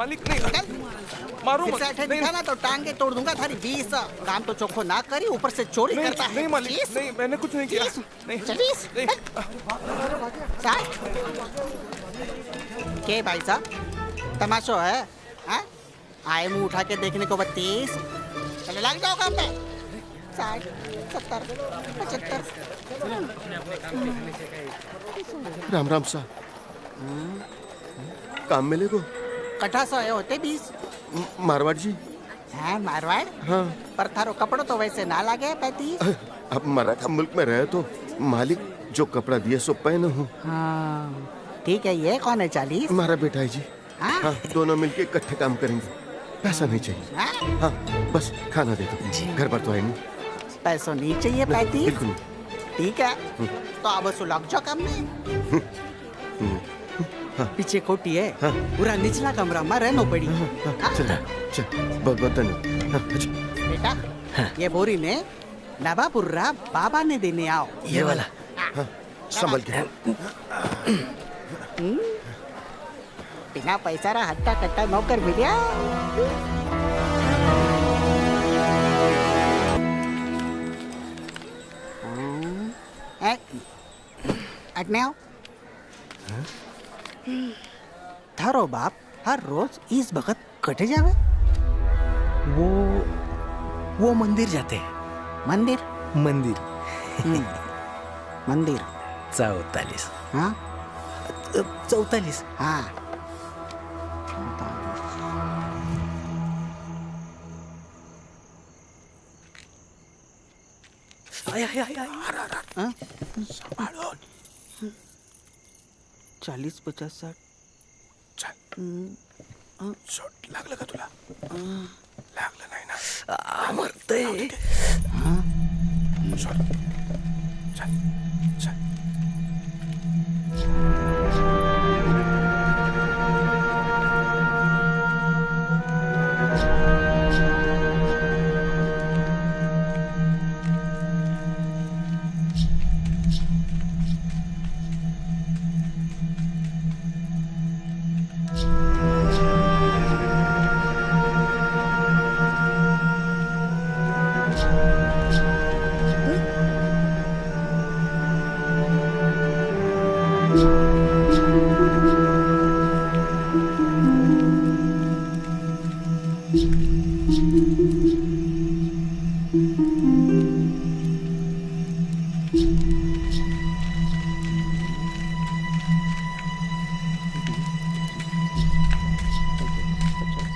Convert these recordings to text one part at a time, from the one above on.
मालिक नहीं मारो फिर मत। ऐसे नहीं ना तो टांगे तोड़ दूँगा। थारी बीस काम तो चोखो ना करी ऊपर से चोरी नहीं, करता है। नहीं मालिक नहीं मैंने कुछ नहीं किया। नहीं। चलीस नहीं। के भाई साहब तमाशो है हाँ? आए मुँह उठा के देखने को बत्तीस। चले लग जाओ काम पे। साठ सत्तर पचहत्तर। राम राम सा काम मिले को कठा सौ है होते बीस मारवाड़ जी हाँ मारवाड़ हाँ पर थारो कपड़ो तो वैसे ना लागे पैंतीस अब मराठा मुल्क में रहे तो मालिक जो कपड़ा दिए सो पहने हूँ हाँ ठीक है ये कौन है चालीस हमारा बेटा है जी हाँ? हाँ दोनों मिलके इकट्ठे काम करेंगे पैसा नहीं चाहिए हाँ? हाँ बस खाना दे दो घर पर तो है नहीं पैसों नहीं चाहिए नहीं। ठीक है तो अब उसको लग जाओ काम में पीछे कोठी है। पूरा निचला कमरा में रहना पड़ी अच्छा बेटा ये बोरी ने नवापुर्रा बाबा ने देने आओ ये वाला संभल के बिना पैसा रा हट्टा कट्टा नौकर मिलिया अटने आओ थारो बाप हर रोज इस वक्त कटे जावे? वो वो मंदिर जाते हैं। मंदिर? मंदिर। मंदिर। चौतालीस। हाँ? चौतालीस। हाँ। आय, आय, आय, चालीस पचास साठ. शॉट लागलं का तुला? लागलं नाही ना. मरतय. शॉट चल. चल.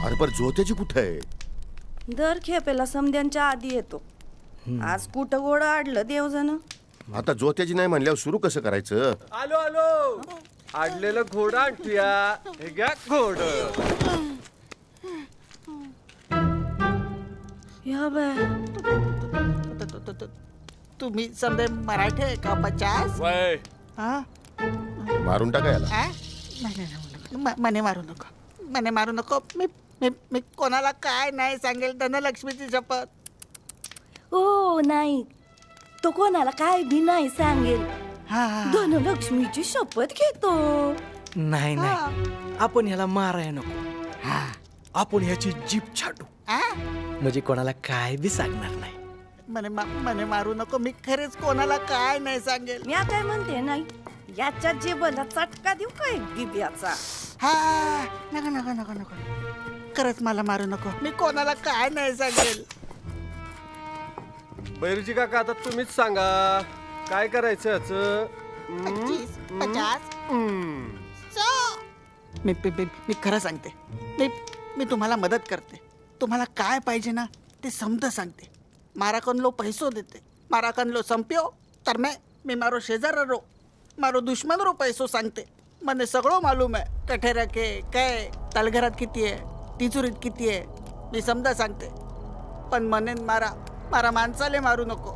अरे पर कुठे आहे? दर खेपेला समध्यांच्या आधी येतो. आज कुठं गोडं आडलं देवजण? आता जोत्याची नाही म्हणल्यावर सुरू कसं करायचं? आलो आलो. आडलेलं घोडा आणूया. हे घ्या घोड. या बाय. तो- तो- तो- तो- तुम्ही समजे मराठी आहे का पचास? वय. हा? मारून टाका याला. आ? नाही, नाही, नाही, म- मने मारू नको. मने मारू नको. मी मी मी कोणाला काय नाही सांगेल धनलक्ष्मीची शपथ. ओ नाही तो कोणाला काय बी नाही सांगेल. हा. धनलक्ष्मीची शपथ घेतो. नाही नाही. आपण ह्याला माराय नको. हा. आपण ह्याची जीप छाटू? म्हणजे कोणाला काय बी सांगणार नाही. मने मा- मने मारू नको. मी खरेच कोणाला काय नाही सांगेल. मी काय म्हणते नाही. याच्या जेबला चटका देऊ काय दिव्याचा हा. नको नको नको नको. खरंच मला मारू नको. मी कोणाला काय नाही सांगेल. बैरजी काका आता तुम्हीच सांगा. काय करायचं याचं? पच्चीस पचास. सौ. मी मी- मी मी खरं सांगते. मी मी तुम्हाला मदत करते. तुम्हाला काय पाहिजे ना ते समज सांगते. मारा कन लो पैसो देते. मारा कन लो संप्यो तर मैं मी मारो शेजार रो. मारो दुश्मन रो पैसो सांगते. મને सगळं मालूम आहे कठे रखे काय तलघरात किती आहे तिचुरीत किती आहे मी समजा सांगते. पण मने मारा मारा माणसाले मारू नको.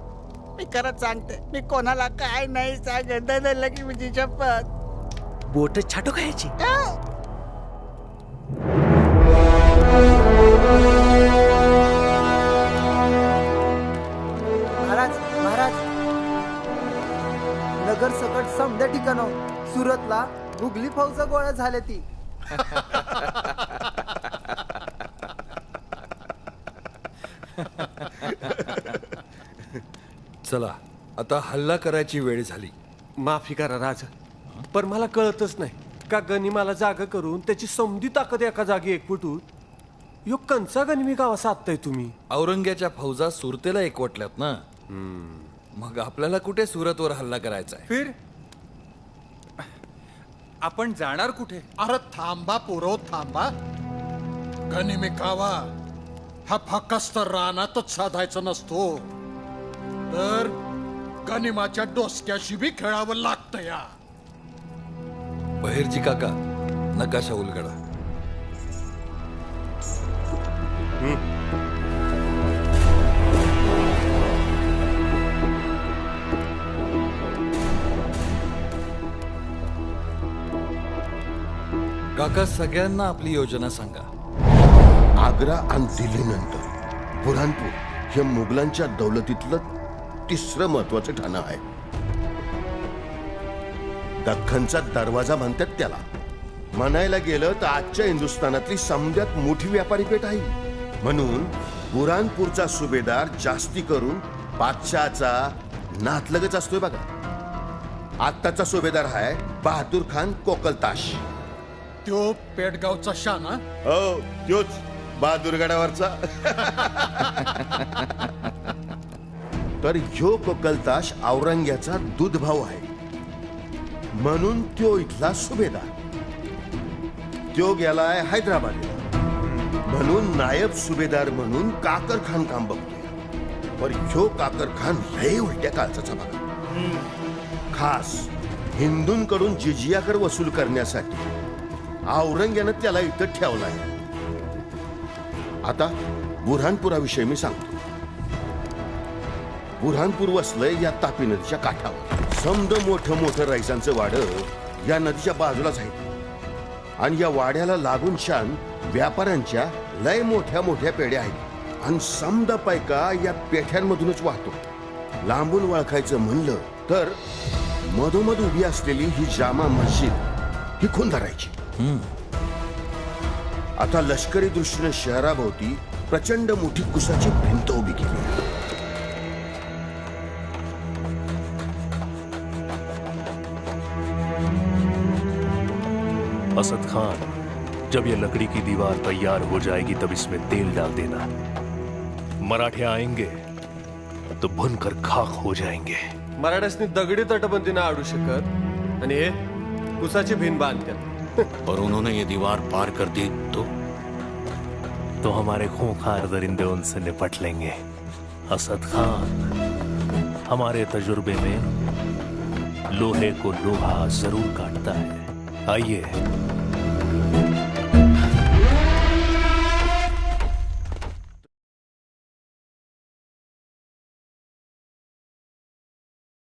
मी खरंच सांगते मी कोणाला काय नाही सांगत. लक्ष्मीची शपथ बोट छाटू का ह्याची महाराज महाराज. नगर सकट समद्या ठिकाणं सुरतला गुगली फौजा गोळा झाल्या ती चला आता हल्ला करायची वेळ झाली. माफी करा राज पण मला कळतच नाही. का गनिमाला जागा करून त्याची समधी ताकद एका जागी एकवटून? यो कंचा गनिमी गावा साधताय तुम्ही. औरंग्याच्या फौजा सुरतेला एकवटल्यात ना? मग आपल्याला कुठे सुरतवर हल्ला करायचा आहे? फिर. आपण जाणार कुठे? अरे थांबा पुरो थांबा. गनिमी कावा हा फकस्त रानातच साधायचा नसतो. तर गनिमाच्या डोसक्याशी बी खेळावं लागतं या. बहिरजी काका नकाशा उलगडा काका सगळ्यांना आपली योजना सांगा. आग्रा आणि दिल्लीनंतर बुरहानपूर हे मुघलांच्या दौलतीतलं तिसरं महत्वाचं ठाणं आहे. दख्खनचा दरवाजा म्हणतात त्याला. म्हणायला गेलं तर आजच्या हिंदुस्थानातली समद्यात मोठी व्यापारी पेठ आहे. म्हणून बुरानपूरचा सुभेदार जास्ती करून बादशहाचा नातलगच असतोय बघा. आत्ताचा सुभेदार आहे बहादूर खान कोकलताश. त्यो पेडगावचा शाना हो? त्योच बहादूरगडावरचा तर ह्यो कोकलताश औरंग्याचा दूध भाऊ आहे. म्हणून त्यो इथला सुभेदार. त्यो गेलाय हैदराबादला. म्हणून नायब सुभेदार म्हणून काकर खान काम बघतोय. पर ह्यो काकर खान लय उलट्या काळचा बघा खास हिंदूंकडून जिजियाकर वसूल करण्यासाठी औरंग्यानं त्याला इथं ठेवलाय. आता बुऱ्हाणपुराविषयी मी सांगतो. बुरहानपूर वसलंय या तापी नदीच्या काठावर. समद मोठं मोठं रायसांचं वाड या नदीच्या बाजूलाच आहे. आणि या वाड्याला लागून शान व्यापाऱ्यांच्या लय मोठ्या मोठ्या पेढ्या आहेत. आणि समद पैका या पेठ्यांमधूनच वाहतो. लांबून ओळखायचं म्हणलं तर मधोमध उभी असलेली ही जामा मस्जिद ही खून धरायची आता लष्करी दृष्टीने शहराभोवती प्रचंड मोठी कुसाची भिंत उभी केली असद खान जब ये लकड़ी की दीवार तैयार हो जाएगी तब इसमें तेल डाल देना। मराठे आएँगे तो भुनकर खाक हो जाएँगे। मराठ्यासनी दगडी तटबंदी ना आडू शकत आणि हे कुसाची भिन बांधतात और उन्होंने ये दीवार पार कर दी तो? तो हमारे खूंखार दरिंदे उनसे निपट लेंगे। असद खान हमारे तजुर्बे में लोहे को लोहा ज़रूर काटता है। आइए